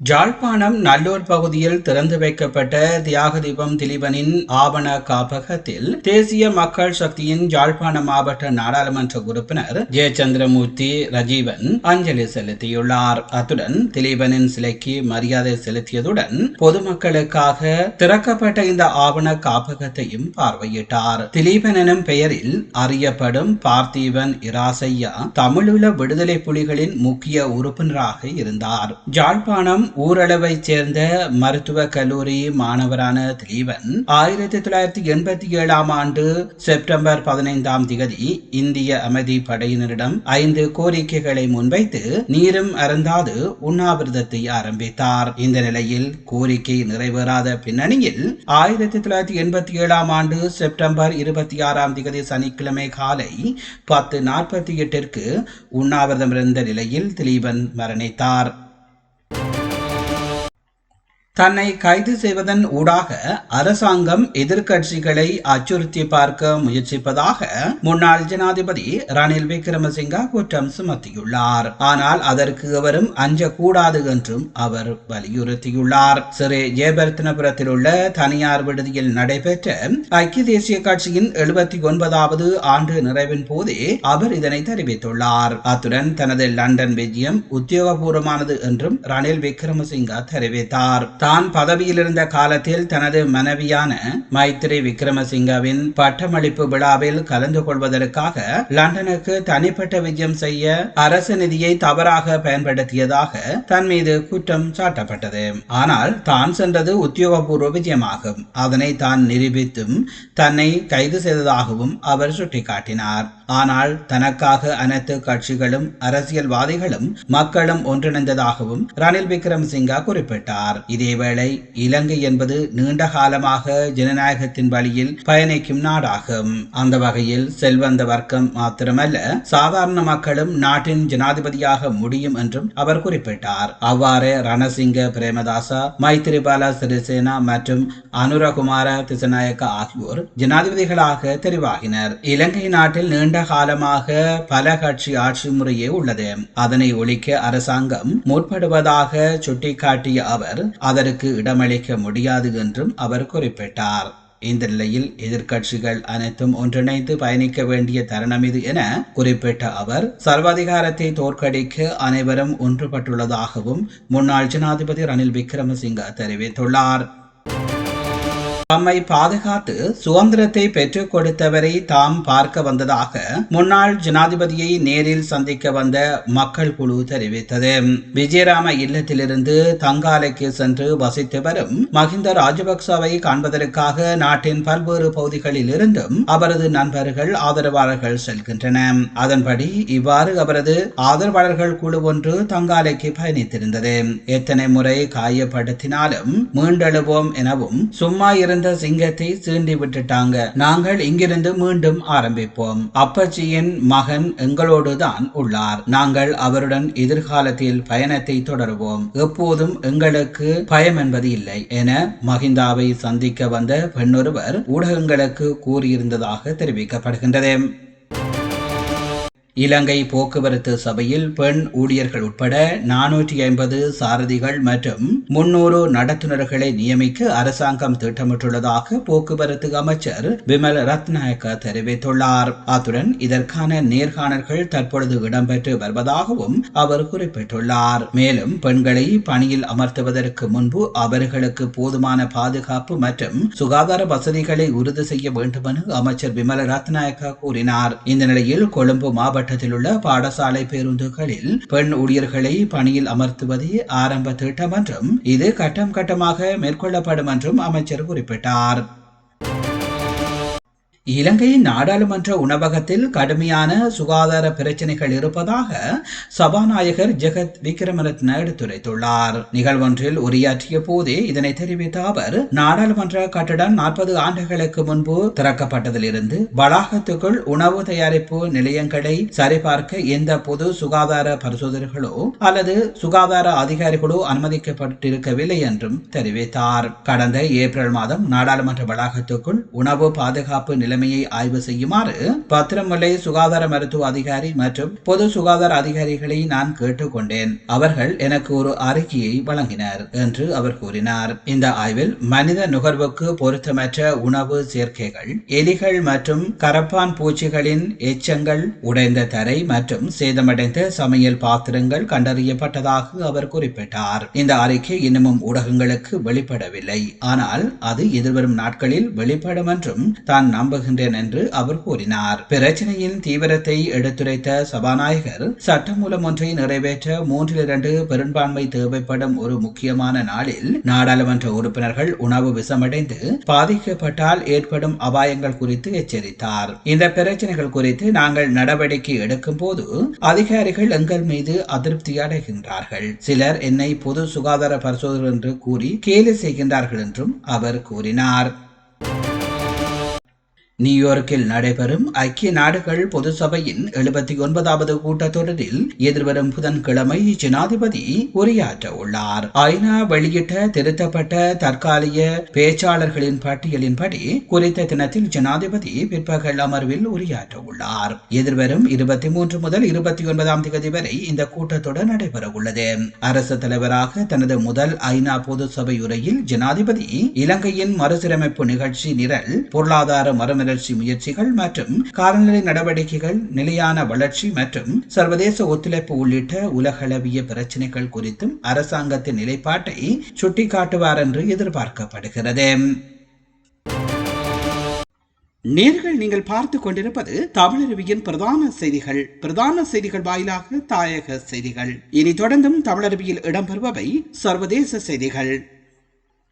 ஜாழ்ப்பாணம் நல்லூர் பகுதியில் திறந்து வைக்கப்பட்ட தியாகதீபம் திலீபனின் ஆவண காப்பகத்தில் தேசிய மக்கள் சக்தியின் ஜாழ்ப்பாண மாவட்ட நாடாளுமன்ற உறுப்பினர் ஜெயச்சந்திரமூர்த்தி ரஜீவன் அஞ்சலி செலுத்தியுள்ளார். அத்துடன் திலீபனின் சிலைக்கு மரியாதை செலுத்தியதுடன் பொதுமக்களுக்காக திறக்கப்பட்ட இந்த ஆவண காப்பகத்தையும் பார்வையிட்டார். திலீபன் எனும் பெயரில் அறியப்படும் பார்த்தீவன் இராசையா தமிழீழ விடுதலை புலிகளின் முக்கிய உறுப்பினராக இருந்தார். ஜாழ்ப்பாணம் ஊரளவைச் சேர்ந்த மருத்துவக் கல்லூரி மாணவரான திலீபன் ஆயிரத்தி தொள்ளாயிரத்தி எண்பத்தி ஏழாம் ஆண்டு செப்டம்பர் பதினைந்தாம் திகதி இந்திய அமைதி படையினரிடம் ஐந்து கோரிக்கைகளை முன்வைத்து நீரும் அருந்தாது உண்ணாவிரதத்தை ஆரம்பித்தார். இந்த நிலையில் கோரிக்கை நிறைவேறாத பின்னணியில் ஆயிரத்தி தொள்ளாயிரத்தி எண்பத்தி ஏழாம் ஆண்டு செப்டம்பர் இருபத்தி ஆறாம் திகதி சனிக்கிழமை காலை பத்து நாற்பத்தி எட்டிற்கு உண்ணாவிரதம் இருந்த நிலையில் திலீபன் மரணித்தார். தன்னை கைது செய்வதன் ஊடாக அரசாங்கம் எதிர்கட்சிகளை அச்சுறுத்தி பார்க்க முயற்சிப்பதாக முன்னாள் ஜனாதிபதி ரணில் விக்ரமசிங்கா குற்றம் சுமத்தியுள்ளார். ஆனால் அதற்கு அவரும் அஞ்சக்கூடாது என்றும் அவர் வலியுறுத்தியுள்ளார். சிறு ஜெயபர்த்தனபுரத்தில் உள்ள தனியார் விடுதியில் நடைபெற்ற ஐக்கிய தேசிய கட்சியின் எழுபத்தி ஒன்பதாவது ஆண்டு நிறைவின் போதே அவர் இதனை தெரிவித்துள்ளார். அத்துடன் தனது லண்டன் விஜயம் உத்தியோகபூர்வமானது என்றும் ரணில் விக்ரமசிங்கா தெரிவித்தார். தான் பதவியில் இருந்த காலத்தில் தனது மனைவியான மைத்ரி விக்ரமசிங்கவின் பட்டமளிப்பு விழாவில் கலந்து கொள்வதற்காக லண்டனுக்கு தனிப்பட்ட விஜயம் செய்ய அரசு நிதியை தவறாக பயன்படுத்தியதாக தன் மீது குற்றம் சாட்டப்பட்டது. ஆனால் தான் சென்றது உத்தியோகபூர்வ விஜயமாகும். அதனை தான் நிரூபித்தும் தன்னை கைது செய்ததாகவும் அவர் சுட்டிக்காட்டினார். ஆனால் தனக்காக அனைத்து கட்சிகளும் அரசியல்வாதிகளும் மக்களும் ஒன்றிணைந்ததாகவும் ரணில் விக்ரம்சிங்கா குறிப்பிட்டார். இதேவேளை இலங்கை என்பது நீண்ட காலமாக ஜனநாயகத்தின் வழியில் பயணிக்கும் நாடாகும். அந்த வகையில் செல்வந்த வர்க்கம் மாத்திரமல்ல சாதாரண மக்களும் நாட்டின் ஜனாதிபதியாக முடியும் என்றும் அவர் குறிப்பிட்டார். அவ்வாறு ரணசிங்க பிரேமதாசா மைத்திரிபால சிறிசேனா மற்றும் அனுரகுமார திசநாயக்க ஆகியோர் ஜனாதிபதிகளாக தெரிவாகினர். இலங்கை நாட்டில் நீண்ட நீண்ட காலமாக பல கட்சி ஆட்சி முறையே உள்ளது. அதனை ஒழிக்க அரசாங்கம் முற்படுவதாக சுட்டிக்காட்டிய அவர் அதற்கு இடமளிக்க முடியாது என்றும் அவர் குறிப்பிட்டார். இந்த நிலையில் எதிர்க்கட்சிகள் அனைத்தும் ஒன்றிணைந்து பயணிக்க வேண்டிய தருணம் இது என குறிப்பிட்ட அவர் சர்வாதிகாரத்தை தோற்கடிக்க அனைவரும் ஒன்றுபட்டுள்ளதாகவும் முன்னாள் ஜனாதிபதி ரணில் விக்ரமசிங்க தெரிவித்துள்ளார். தம்மை பாதுகாத்து சுதந்திரத்தை பெற்றுக் கொடுத்தவரை தாம் பார்க்க வந்ததாக முன்னாள் ஜனாதிபதியை நேரில் சந்திக்க வந்த மக்கள் குழு தெரிவித்தது. விஜயராம இல்லத்திலிருந்து தங்காலைக்கு சென்று வசித்து வரும் மஹிந்த ராஜபக்சவை காண்பதற்காக நாட்டின் பல்வேறு பகுதிகளில் இருந்தும் அவரது நண்பர்கள் ஆதரவாளர்கள் செல்கின்றன. அதன்படி இவ்வாறு அவரது ஆதரவாளர்கள் குழு ஒன்று தங்காலைக்கு பயணித்திருந்தது. எத்தனை முறை காயப்படுத்தினாலும் மீண்டெழுவோம் எனவும் சும்மா இருந்த இருந்த சிங்கத்தை சீண்டி விட்டுட்டாங்க. நாங்கள் இங்கிருந்து மீண்டும் ஆரம்பிப்போம். அப்பச்சியின் மகன் எங்களோடு தான் உள்ளார். நாங்கள் அவருடன் எதிர்காலத்தில் பயணத்தை தொடருவோம். எப்போதும் எங்களுக்கு பயம் என்பது இல்லை என மஹிந்தாவை சந்திக்க வந்த பெண்ணொருவர் ஊடகங்களுக்கு கூறியிருந்ததாக தெரிவிக்கப்படுகின்றது. இலங்கை போக்குவரத்து சபையில் பெண் ஊழியர்கள் உட்பட நானூற்றி ஐம்பது சாரதிகள் மற்றும் முன்னூறு நடத்துனர்களை நியமிக்க அரசாங்கம் திட்டமிட்டுள்ளதாக போக்குவரத்து அமைச்சர் விமல் ரத்நாயக்க தெரிவித்துள்ளார். அத்துடன் இதற்கான நேர்காணல்கள் தற்பொழுது இடம்பெற்று வருவதாகவும் அவர் குறிப்பிட்டுள்ளார். மேலும் பெண்களை பணியில் அமர்த்துவதற்கு முன்பு அவர்களுக்கு போதுமான பாதுகாப்பு மற்றும் சுகாதார வசதிகளை உறுதி செய்ய வேண்டும் என அமைச்சர் விமல் ரத்நாயக்க கூறினார். இந்த நிலையில் கொழும்பு மாவட்ட மாவட்டத்தில் உள்ள பாடசாலை பேருந்துகளில் பெண் ஊழியர்களை பணியில் அமர்த்துவதே ஆரம்ப திட்டம் என்றும் இது கட்டம் கட்டமாக மேற்கொள்ளப்படும் என்றும் அமைச்சர் குறிப்பிட்டார். இலங்கையின் நாடாளுமன்ற உணவகத்தில் கடுமையான சுகாதார பிரச்சினைகள் இருப்பதாக சபாநாயகர் ஜெகத் விக்ரமரத்ன எடுத்துரைத்துள்ளார் நிகழ்வொன்றில் உரையாற்றிய போதே இதனை தெரிவித்த அவர் நாடாளுமன்ற கட்டடம் நாற்பது ஆண்டுகளுக்கு முன்பு திறக்கப்பட்டதிலிருந்து வளாகத்துக்குள் உணவு தயாரிப்பு நிலையங்களை சரிபார்க்க எந்த பொது சுகாதார பரிசோதனைகளோ அல்லது சுகாதார அதிகாரிகளோ அனுமதிக்கப்பட்டிருக்கவில்லை என்றும் தெரிவித்தார். கடந்த ஏப்ரல் மாதம் நாடாளுமன்ற வளாகத்துக்குள் உணவு பாதுகாப்பு நிலை நிலைமையை ஆய்வு செய்யுமாறு பத்திரமலை சுகாதார மருத்துவ அதிகாரி மற்றும் பொது சுகாதார அதிகாரிகளை நான் கேட்டுக்கொண்டேன். அவர்கள் எனக்கு ஒரு அறிக்கையை வழங்கினர் என்று அவர் கூறினார். இந்த ஆய்வில் மனித நுகர்வுக்கு பொருத்தமற்ற உணவு சேர்க்கைகள் எலிகள் மற்றும் கரப்பான் பூச்சிகளின் எச்சங்கள் உடைந்த தரை மற்றும் சேதமடைந்த சமையல் பாத்திரங்கள் கண்டறியப்பட்டதாக அவர் குறிப்பிட்டார். இந்த அறிக்கை இன்னமும் ஊடகங்களுக்கு வெளிப்படவில்லை. ஆனால் அது எதிர்வரும் நாட்களில் வெளிப்படும் என்றும் தான் நம்புகிறேன். வருகின்றேன் என்று அவர் கூறினார். பிரச்சனையின் தீவிரத்தை எடுத்துரைத்த சபாநாயகர் சட்டமூலம் ஒன்றை நிறைவேற்ற மூன்றில் இரண்டு பெரும்பான்மை தேவைப்படும் ஒரு முக்கியமான நாளில் நாடாளுமன்ற உறுப்பினர்கள் உணவு விஷமடைந்து பாதிக்கப்பட்டால் ஏற்படும் அபாயங்கள் குறித்து எச்சரித்தார். இந்த பிரச்சனைகள் குறித்து நாங்கள் நடவடிக்கை எடுக்கும் போது அதிகாரிகள் எங்கள் மீது அதிருப்தி அடைகின்றார்கள். சிலர் என்னை பொது சுகாதார பரிசோதனை என்று கூறி கேலி செய்கின்றார்கள் என்றும் அவர் கூறினார். நியூயார்க்கில் நடைபெறும் ஐக்கிய நாடுகள் பொது சபையின் எழுபத்தி ஒன்பதாவது கூட்டத்தொடரில் எதிர்வரும் புதன்கிழமை ஜனாதிபதி உரையாற்ற உள்ளார். ஐநா வெளியிட்ட திருத்தப்பட்ட தற்காலிக பேச்சாளர்களின் பட்டியலின்படி குறித்த தினத்தில் ஜனாதிபதி பிற்பகல் அமர்வில் உரையாற்ற உள்ளார். எதிர்வரும் இருபத்தி மூன்று முதல் இருபத்தி ஒன்பதாம் தேதி வரை இந்த கூட்டத்தொடர் நடைபெற உள்ளது அரசு தலைவராக தனது முதல் ஐநா பொது சபை உரையில் ஜனாதிபதி இலங்கையின் மறுசீரமைப்பு நிகழ்ச்சி நிரல் பொருளாதார மறும வளர்ச்சி முயற்சிகள் மற்றும் காலநிலை நடவடிக்கைகள் நிலையான வளர்ச்சி மற்றும் சர்வதேச ஒத்துழைப்பு உள்ளிட்ட உலகளவிய பிரச்சினைகள் குறித்தும் அரசாங்கத்தின் நிலைப்பாட்டை சுட்டிக்காட்டுவார் என்று எதிர்பார்க்கப்படுகிறது. நேர்கள் நீங்கள் பார்த்து கொண்டிருப்பது தமிழருவியின் பிரதான செய்திகள். பிரதான செய்திகள் வாயிலாக தாயக செய்திகள். இனி தொடர்ந்தும் தமிழருவியில் இடம்பெறுபவை சர்வதேச செய்திகள்.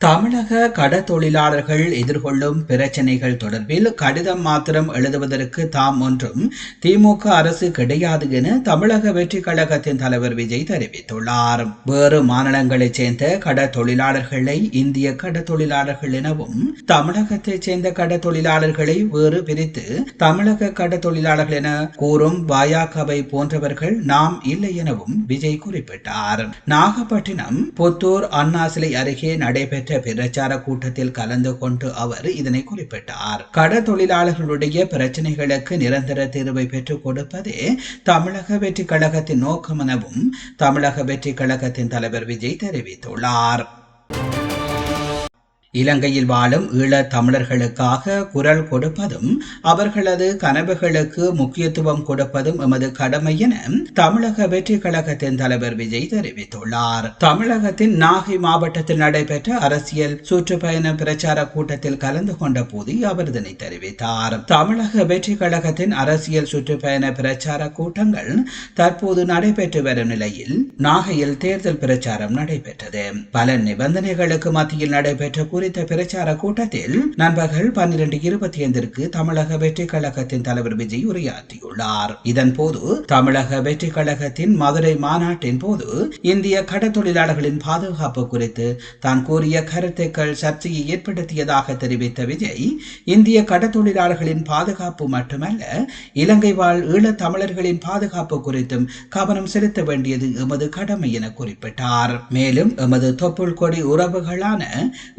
தமிழக கட தொழிலாளர்கள் எதிர்கொள்ளும் பிரச்சனைகள் தொடர்பில் கடிதம் மாத்திரம் எழுதுவதற்கு தாம் ஒன்றும் திமுக அரசு கிடையாது என தமிழக வெற்றி கழகத்தின் தலைவர் விஜய் தெரிவித்துள்ளார். வேறு மாநிலங்களைச் சேர்ந்த கட தொழிலாளர்களை இந்திய கட தொழிலாளர்கள் எனவும் தமிழகத்தைச் சேர்ந்த கட தொழிலாளர்களை வேறு பிரித்து தமிழக கட தொழிலாளர்கள் என கூறும் பாயாகவை போன்றவர்கள் நாம் இல்லை எனவும் விஜய் குறிப்பிட்டார். நாகப்பட்டினம் புத்தூர் அண்ணா சிலை அருகே நடைபெற்ற நடைபெற்ற பிரச்சார கூட்டத்தில் கலந்து கொண்டு அவர் இதனை குறிப்பிட்டார். கட தொழிலாளர்களுடைய பிரச்சனைகளுக்கு நிரந்தர தீர்வை பெற்றுக் கொடுப்பதே தமிழக வெற்றி கழகத்தின் நோக்கம் எனவும் தமிழக வெற்றி கழகத்தின் தலைவர் விஜய் தெரிவித்துள்ளார். இலங்கையில் வாழும் ஈழத் தமிழர்களுக்காக குரல் கொடுப்பதும் அவர்களது கனவுகளுக்கு முக்கியத்துவம் கொடுப்பதும் எமது கடமை என தமிழக வெற்றி கழகத்தின் தலைவர் விஜய் தெரிவித்துள்ளார். தமிழகத்தின் நாகை மாவட்டத்தில் நடைபெற்ற அரசியல் சுற்றுப்பயண பிரச்சார கூட்டத்தில் கலந்து கொண்ட போது அவர் இதனை தெரிவித்தார். தமிழக வெற்றி கழகத்தின் அரசியல் சுற்றுப்பயண பிரச்சார கூட்டங்கள் தற்போது நடைபெற்று வரும் நிலையில் நாகையில் தேர்தல் பிரச்சாரம் நடைபெற்றது. பல நிபந்தனைகளுக்கு மத்தியில் நடைபெற்ற குறித்த பிரச்சார கூட்டத்தில் நண்பர்கள் பன்னிரண்டு இருபத்தி ஐந்திற்கு தமிழக வெற்றி கழகத்தின் தலைவர் விஜய் உரையாற்றியுள்ளார். இதன் போது தமிழக வெற்றி கழகத்தின் மதுரை மாநாட்டின் போது இந்திய கடத்தொழிலாளர்களின் பாதுகாப்பு குறித்து தான் கூறிய கருத்துக்கள் சர்ச்சையை ஏற்படுத்தியதாக தெரிவித்த விஜய் இந்திய கடத்தொழிலாளர்களின் பாதுகாப்பு மட்டுமல்ல இலங்கை வாழ் ஈழத் தமிழர்களின் பாதுகாப்பு குறித்தும் கவனம் செலுத்த வேண்டியது எமது கடமை என குறிப்பிட்டார். மேலும் எமது தொப்புள் கொடி உறவுகளான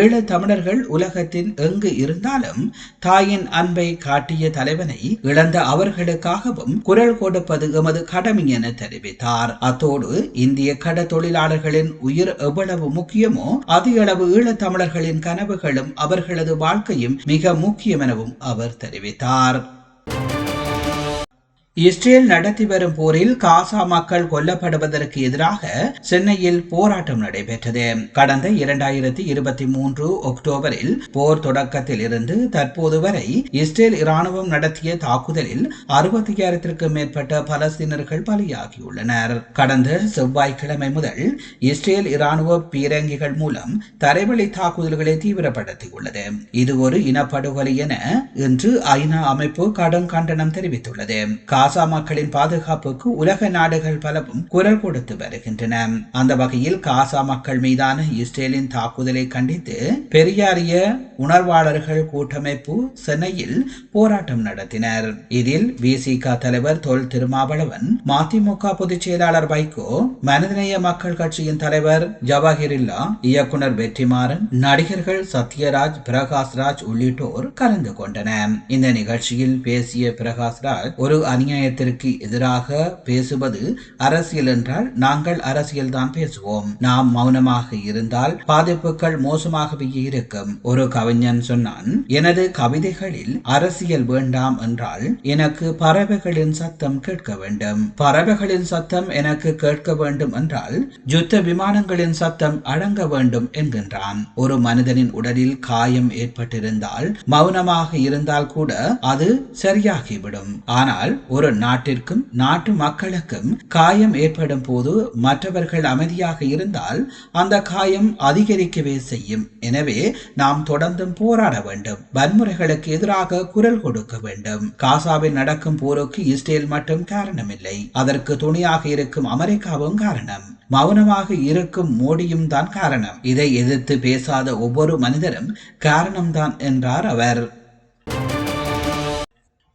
ஈழ தமிழர்கள் உலகத்தின் எங்கு இருந்தாலும் தாயின் அன்பை காட்டிய தலைவனை இழந்த அவர்களுக்காகவும் குரல் கொடுப்பது எமது கடமை என தெரிவித்தார். அத்தோடு இந்திய கட தொழிலாளர்களின் உயிர் எவ்வளவு முக்கியமோ அதிகளவு ஈழத் தமிழர்களின் கனவுகளும் அவர்களது வாழ்க்கையும் மிக முக்கியம் எனவும் அவர் தெரிவித்தார். இஸ்ரேல் நடத்தி வரும் போரில் காசா மக்கள் கொல்லப்படுவதற்கு எதிராக சென்னையில் போராட்டம் நடைபெற்றது. கடந்த இரண்டாயிரத்தி இருபத்தி மூன்று அக்டோபரில் போர் தொடக்கத்தில் இருந்து தற்போது வரை இஸ்ரேல் இராணுவம் நடத்திய தாக்குதலில் அறுபத்தி ஆயிரத்திற்கும் மேற்பட்ட பலஸ்தீனர்கள் பலியாகியுள்ளனர். கடந்த செவ்வாய்க்கிழமை முதல் இஸ்ரேல் இராணுவ பீரங்கிகள் மூலம் தரைவழி தாக்குதல்களை தீவிரப்படுத்தியுள்ளது. இது ஒரு இனப்படுகொலை என இன்று ஐநா அமைப்பு கடும் கண்டனம் தெரிவித்துள்ளது. காசா மக்களின் பாதுகாப்புக்கு உலக நாடுகள் பலவும் குரல் கொடுத்து வருகின்றன. அந்த வகையில் காசா மக்கள் மீதான இஸ்ரேலின் தாக்குதலை கண்டித்து பெரியாரிய உணர்வாளர்கள் கூட்டமைப்பு சென்னையில் போராட்டம் நடத்தினர். இதில் விசிக தலைவர் தொல் திருமாவளவன் மதிமுக பொதுச் செயலாளர் வைகோ மனிதநேய மக்கள் கட்சியின் தலைவர் ஜவாஹிரில்லா இயக்குனர் வெற்றிமாறன் நடிகர்கள் சத்யராஜ் பிரகாஷ்ராஜ் உள்ளிட்டோர் கலந்து கொண்டனர். இந்த நிகழ்ச்சியில் பேசிய பிரகாஷ்ராஜ் ஒரு அநியாயத்திற்கு எதிராக பேசுவது அரசியல் என்றால் நாங்கள் அரசியல் தான் பேசுவோம். நாம் மௌனமாக இருந்தால் பாதிப்புகள் மோசமாகவே இருக்கும். ஒரு கவிஞன் சொன்னான் எனது கவிதைகளில் அரசியல் வேண்டாம் என்றால் எனக்கு பறவைகளின் சத்தம் கேட்க வேண்டும். பறவைகளின் சத்தம் எனக்கு கேட்க வேண்டும் என்றால் யுத்த விமானங்களின் சத்தம் அடங்க வேண்டும் என்கின்றான். ஒரு மனிதனின் உடலில் காயம் ஏற்பட்டிருந்தால் மௌனமாக இருந்தால் கூட அது சரியாகிவிடும். ஆனால் ஒரு நாட்டிற்கும் நாட்டு மக்களுக்கும் காயம் ஏற்படும் போது மற்றவர்கள் அமைதியாக இருந்தால் அந்த காயம் அதிகரிக்கவே செய்யும். எனவே நாம் தொடர்ந்தும் போராட வேண்டும். வன்முறைகளுக்கு எதிராக குரல் கொடுக்க வேண்டும். காசாவில் நடக்கும் போருக்கு இஸ்ரேல் மட்டும் காரணமில்லை. அதற்கு துணையாக இருக்கும் அமெரிக்காவும் காரணம். மௌனமாக இருக்கும் மோடியும் தான் காரணம். இதை எதிர்த்து பேசாத ஒவ்வொரு மனிதரும் காரணம்தான் என்றார் அவர்.